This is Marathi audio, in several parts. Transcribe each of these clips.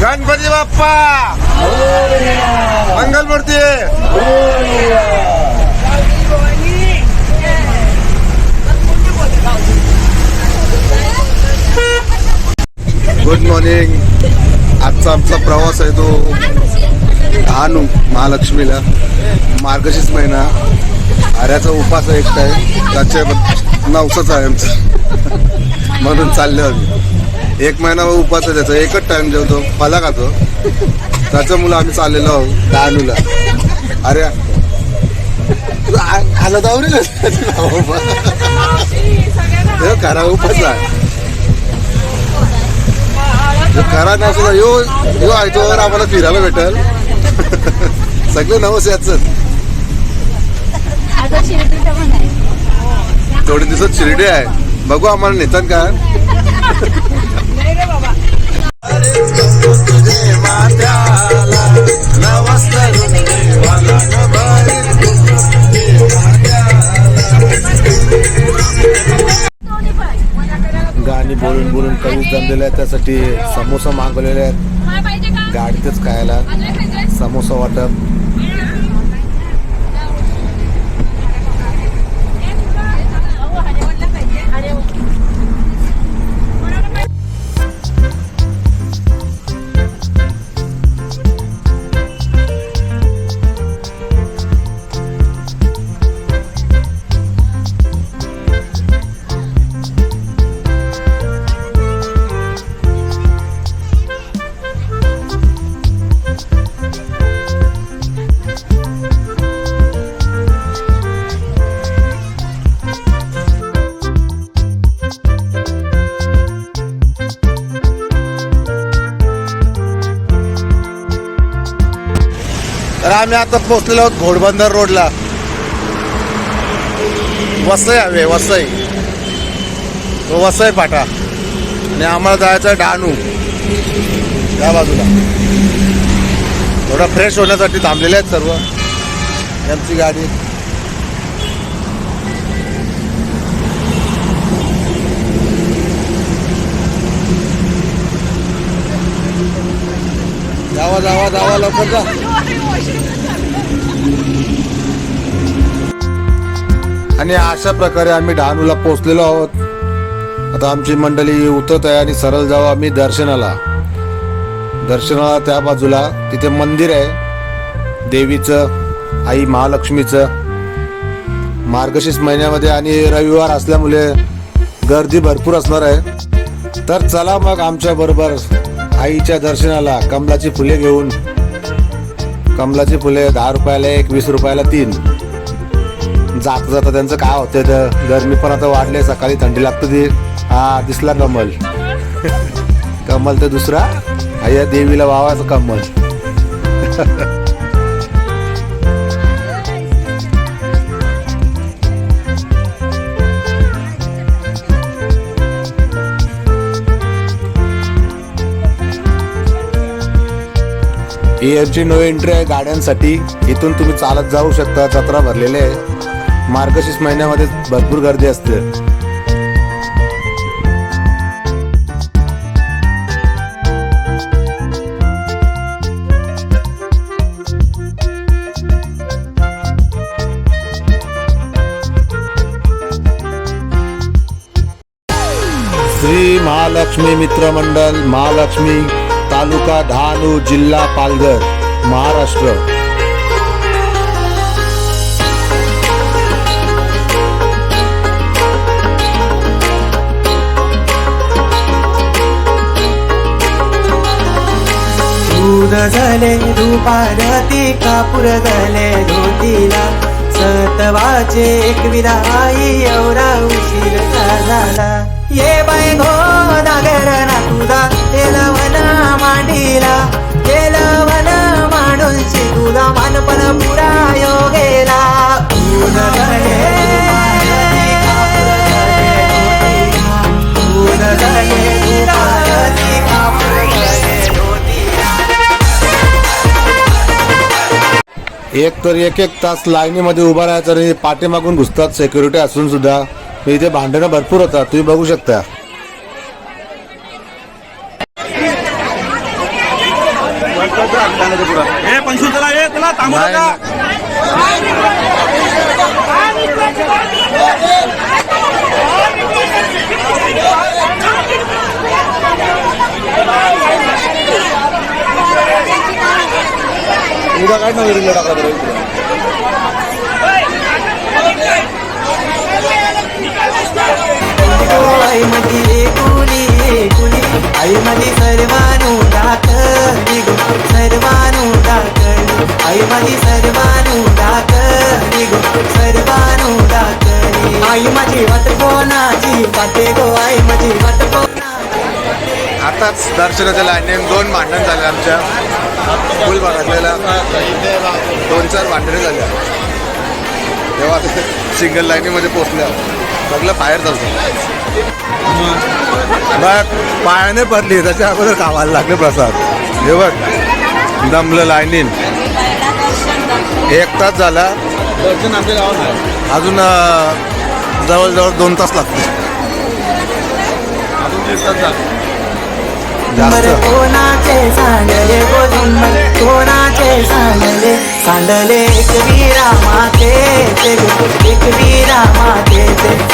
गणपती बाप्पा! मंगलमूर्ती गुड मॉर्निंग आजचा आमचा प्रवास आहे तो डहाणू महालक्ष्मीला मार्गशीर्ष महिना. आर्याचा उपास एक एकटा आहे. त्याच्या नवसाचा आहे आमचं. म्हणून चाललो आम्ही. एक महिना उपास आहे त्याचा. एकच टाइम जेवतो. फला खातो. त्याचं मुलं आम्ही चाललेलो आहोत. डहाणूला अरे आला जाऊ रे. खरा उपास आहे. जो खरा नसला यो यो आयतोवर आम्हाला फिरायला भेटेल. सगळे नवस याच. थोडे दिवसात शिर्डी आहे. बघू आम्हाला नेतात का गाणी बोलून बोलून कमी जमलेले आहेत त्यासाठी समोसा मागवलेले आहेत. गाडीतच खायला. समोसा वाटप. आम्ही आता पोहोचलेलो आहोत घोडबंदर रोडला. वसई हवे वसई. तो वसई फाटा. आणि आम्हाला जायचं आहे डहाणू. या बाजूला. थोडा फ्रेश होण्यासाठी थांबलेले आहेत सर्व. यांची गाडी. जावा जावा जावा लवकर जा. आणि अशा प्रकारे आम्ही डहाणूला पोचलेलो आहोत. आता आमची मंडळी उतरत आहे आणि सरळ जाऊ आम्ही दर्शनाला. दर्शनाला त्या बाजूला तिथे मंदिर आहे. देवीचं आई महालक्ष्मीचं. मार्गशीर्ष महिन्यामध्ये आणि रविवार असल्यामुळे गर्दी भरपूर असणार आहे. तर चला मग आमच्या बरोबर आईच्या दर्शनाला कमलाची फुले घेऊन. कमलाची फुले दहा रुपयाला एक वीस रुपयाला तीन. जाता जाता त्यांचं काय होतं तर गरमी पण आता वाढले सकाळी थंडी लागते ती. हा दिसला कमल. कमल तर दुसरा. हा या देवीला वावाचं कमल. ही यांची नो एंट्री आहे गाड्यांसाठी. इथून तुम्ही चालत जाऊ शकता. जत्रा भरलेले आहे. मार्गशीर्ष महिन्यामध्ये भरपूर गर्दी असते. श्री महालक्ष्मी मित्र मंडल महालक्ष्मी तालुका डहाणू जिल्हा पालघर महाराष्ट्र. दूध झाले दुपारती कापूर झाले धोतीला सतवाचे एक विधाई एवढा उशीर झाला. ये बाय गो नागर ना तुझा केलवन मांडीला केलवन मांडून तुझा मानपण पुरा योगेला. दूध झाले एक तर एक एक तास लाईनीमध्ये उभा राहायचं आणि पाठीमागून घुसतात. सेक्युरिटी असून सुद्धा इथे भांडणं भरपूर होतात. तुम्ही बघू शकता. उद्या काय नव्हे टाकला बरं आई माझी एकुली एकुली आई माझी सर्वानु दाखली गो सर्वानु दाखली आई माझी सर्वानु दाखली गो सर्वानु आई माझी वाट पाते गो आई माझी वाट आताच दर्शनाच्या लाईनीत दोन भांडण झाले आमच्या. फुल भागातलेला दोन चार भांडणे झाल्या तेव्हा सिंगल लाईनीमध्ये पोचल्या. सगळं बाहेर चालतं. बघ पायाने पडली त्याच्या अगोदर कामाला लागले प्रसाद. हे बघ दमलं लाईनीन एक तास झाला. अजून जवळजवळ दोन तास लागतील. अजून एक तास झाला. जास्त. कोणाचे सांडले गोविंद हो कोणाचे सांडले सांडले एक वीरा माते एक वीरा माते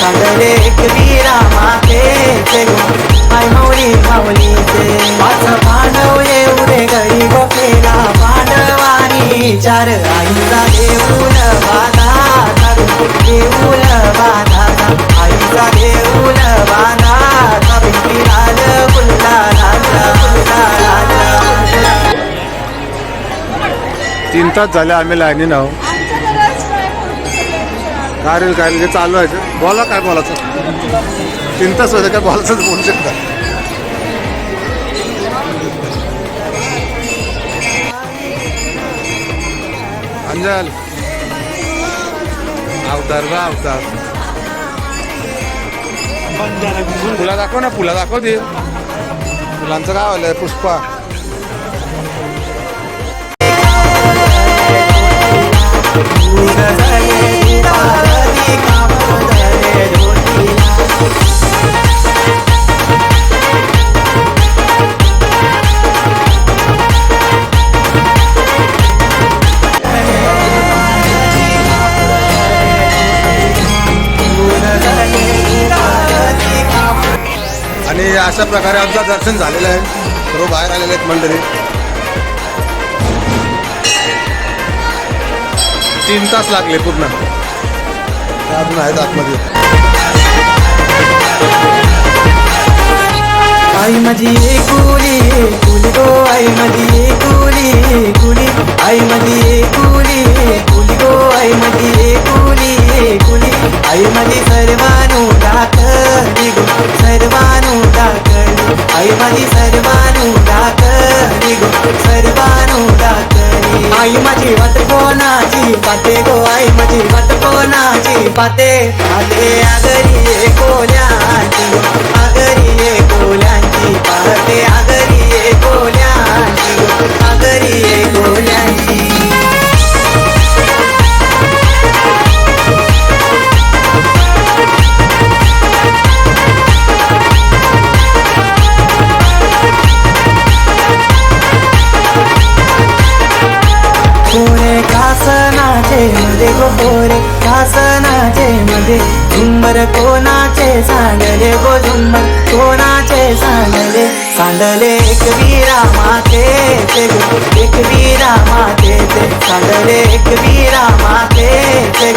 सांडले एक वीरा माते ते आय माऊली माऊली ते पाच पांडव येऊ रे घरी गोपेला पांडवानी चार आईचा देऊन बाधा देऊन बाधा आईचा देऊन बाधा तीन झाल्या आम्ही लाईनीन आहो काय रे काय हे चालू आहे बोला काय बोलायचं? तीन तास होते काय बोलायचं बोलू शकता? अंजल. अवतार बा अवतार. फुला दाखव ना फुला दाखव दे फुलांचं काय आलं पुष्पा. आणि अशा प्रकारे आमचं दर्शन झालेलं आहे. सर्व बाहेर आलेले आहेत मंडळी. तीन तास लागले पूर्ण. अजून आहेत आतमध्ये. आई माझी एकुली एकुली गो आई माझी एकुली एकुली आई माझी एकुली एकुली गो आई माझी एकुली एकुली आई माझी सर्वानु दाखली गो सर्वानु दाखली आई माझी सर्वानु दाखली गो सर्वानु दाखली आई माझी पाते पाते आगरी एकोल्याची झुंबर कोणाचे सांडले गो झुंबर कोणाचे सांडले सांडले एक वीरा माते ते एक वीरा माते ते सांडले एक वीरा माते ते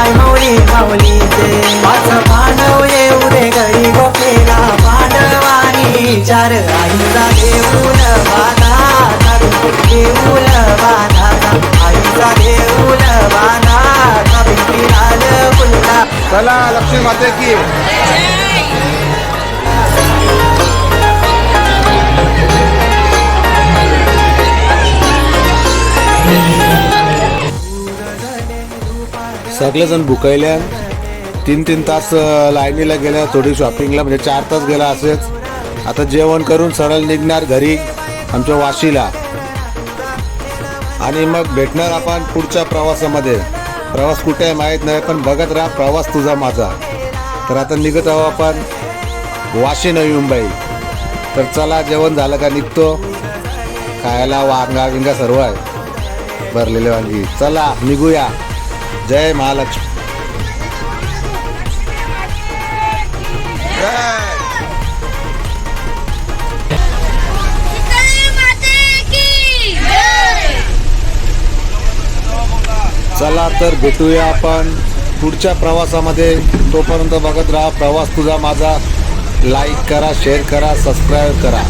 आय माऊली माऊली ते माझं पांडव येऊ रे घरी गोपेला पांडवानी चार आईचा देऊन बाधा देऊन बाधा. आईचा देऊन बाधा कभी लाल चला लक्ष्मी माते की. सगळेजण भुकायल्या तीन तीन तास लाईनीला गेल्या थोडी शॉपिंगला म्हणजे चार तास गेला असेच. आता जेवण करून सरळ निघणार घरी आमच्या वाशीला. आणि मग भेटणार आपण पुढच्या प्रवासामध्ये. प्रवास कुठे आहे माहीत नाही पण बघत राहा प्रवास तुझा माझा. तर आता निघत आहो आपण वाशी नवी मुंबई. तर चला जेवण झालं का निघतो. खायला वांगा विंगा सर्व आहे. भरलेले वांगी. चला निघूया. जय महालक्ष्मी. चला तर भेटूया आपण. पुढच्या प्रवासामध्ये तोपर्यंत बघत राहा. प्रवास तुझा माझा. लाईक करा शेअर करा सबस्क्राईब करा.